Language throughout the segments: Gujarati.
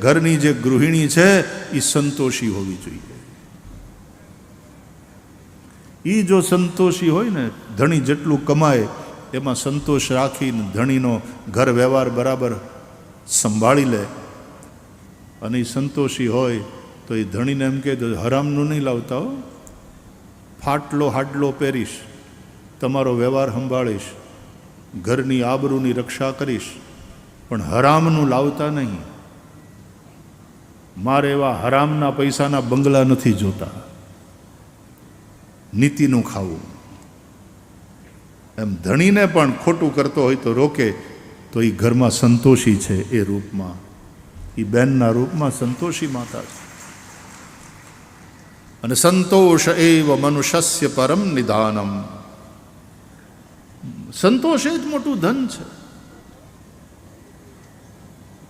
ઘરની જે ગૃહિણી છે એ સંતોષી હોવી જોઈએ. એ જો સંતોષી હોય ને, ધણી જેટલું કમાય, એમાં સંતોષ રાખીને ધણીનો ઘર વ્યવહાર બરાબર સંભાળી લે. અને એ સંતોષી હોય, તો એ ધણીને એમ કહે હરામનું નહીં લાવતા હો. ફાટલો હાડલો પહેરીશ, તમારો વ્યવહાર સંભાળીશ, ઘરની આબરૂની રક્ષા કરીશ, પણ હરામનું લાવતા નહીં. મારે એવા હરામના પૈસાના બંગલા નથી જોતા. નીતિનું ખાવું. એમ ધણીને પણ ખોટું કરતો હોય તો રોકે, તો એ ઘરમાં સંતોષી છે એ રૂપમાં. એ બેનના રૂપમાં સંતોષી માતા છે. અને સંતોષ એવ મનુષ્ય પરમ નિદાનમ. સંતોષ એ જ મોટું ધન છે.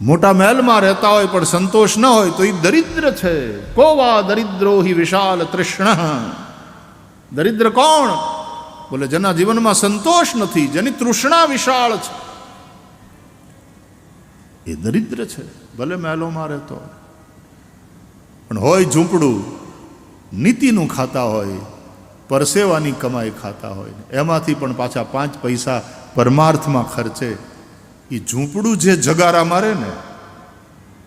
મોટા મહેલમાં રહેતા હોય પણ સંતોષ ન હોય તો એ દરિદ્ર છે. કોવા દરિદ્રો હિ વિશાલ તૃષ્ણ? દરિદ્ર કોણ? બોલે, જેના જીવનમાં સંતોષ નથી, જેની તૃષ્ણા વિશાળ છે. એ દરિદ્ર છે, ભલે મહેલોમાં રહેતો હોય. પણ હોય ઝૂંપડું, નીતિનું ખાતા હોય, પરસેવાની કમાઈ ખાતા હોય. એમાંથી પણ પાછા પાંચ પૈસા પરમાર્થમાં ખર્ચે. એ ઝૂંપડું જે જગારા મારે ને,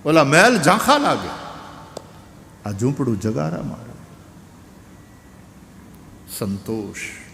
ઓલા મહેલ ઝાંખા લાગે. આ ઝૂંપડું જગારા મારે. સંતોષ.